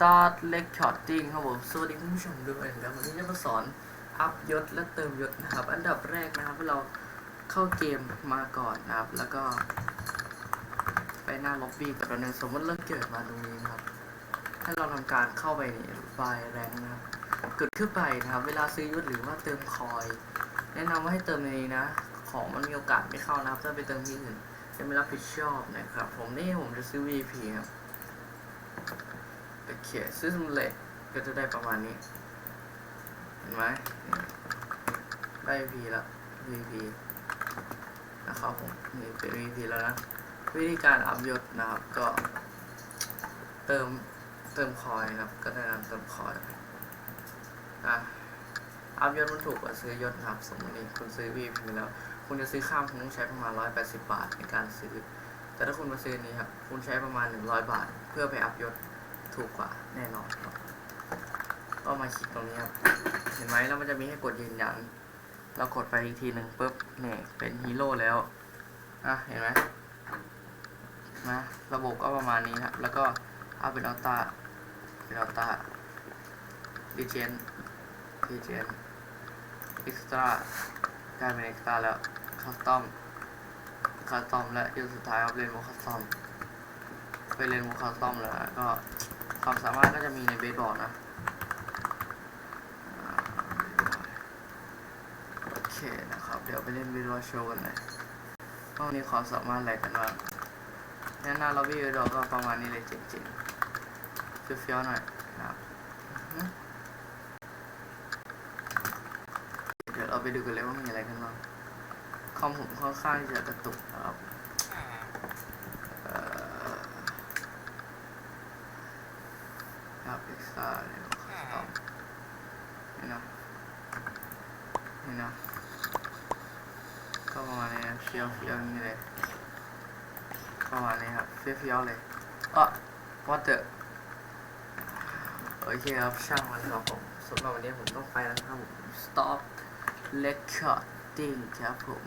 start recording ครับผมสวัสดีคุณผู้ชมด้วยนะครับวันนี้จะมาสอนอัพยศและเติมยศนะครับ อันดับแรกนะครับเราเข้าเกมมาก่อนนะครับ แล้วก็ ไปหน้าล็อบบี้ก่อนแล้วนึงสมมติเราเกิดมาตรงนี้นะครับ ให้เราทำการเข้าไปในไฟแรงนะครับกดขึ้นไปนะครับ เวลาซื้อยศหรือว่าเติมคอย แนะนำว่าให้เติมในนี้นะ ของมันมีโอกาสไม่เข้านะครับถ้าไปเติมที่อื่นจะไม่รับผิดชอบนะครับ ผมนี่ผมจะซื้อ VP ครับ โอเคซื้อสำเร็จก็จะได้ประมาณนี้ เห็นไหมได้ v แล้ว VP นะครับผมนี่เป็น VP แล้วนะ วิธีการอัพยศนะครับก็ เติมเติมคอยนะครับ ก็ได้นำเติมคอยนะอัพยศมันถูกกว่าซื้อยศนะครับ สมมติคุณซื้อ VP แล้ว คุณจะซื้อข้ามคุณต้องใช้ประมาณ 180 บาทในการซื้อแต่ถ้าคุณมาซื้อนนี้ครับ คุณใช้ประมาณ 100 บาท เพื่อไปอัพยศ ถูกกว่าแน่นอนครับก็มาคลิกตรงนี้ครับ เห็นไหมแล้วมันจะมีให้กดยืนยัน เรากดไปอีกทีหนึ่งปุ๊บเนี่ยเป็นฮีโร่แล้ว อะ เห็นไหมนะระบบก็ประมาณนี้ครับ แล้วก็เอาเป็นอัลต้าเป็นอัลต้าดีเจนดีเจนเอ็กซ์ตร้ากลายเป็นเอ็กซ์ตร้าแล้วคัสตอมคัสตอมและยุดสุดท้ายครับเรนโมคัสตอมไปเรนโมคัสตอมแล้วก็ ความสามารถก็จะมีในเบสบอร์ดนะโอเคนะครับ เดี๋ยวไปเล่นวิดีโอโชว์กันเลยห้องนี้ความสามารถอะไรกันบ้างแน่นอนเราวิดีโอก็ประมาณนี้เลยจริงๆเฟี้ยวๆหน่อยนะครับเดี๋ยวเราไปดูกันเลยว่ามีอะไรกันบ้างคอมผมค่อนข้างจะกระตุกนะครับเอ่อ ครับเอ็กซ์ตร้าเนี่ยคัสตอมนี่นะนี่นะก็ประมาณนี้นะเฟี้ยวเฟี้ยวๆอย่างนี้เลยประมาณนี้ครับเฟี้ยวเฟี้ยวๆเลยอะ what the โอเคครับช่างมันครับผมสำหรับวันนี้ผมต้องไปแล้วครับผม stop recording ครับผม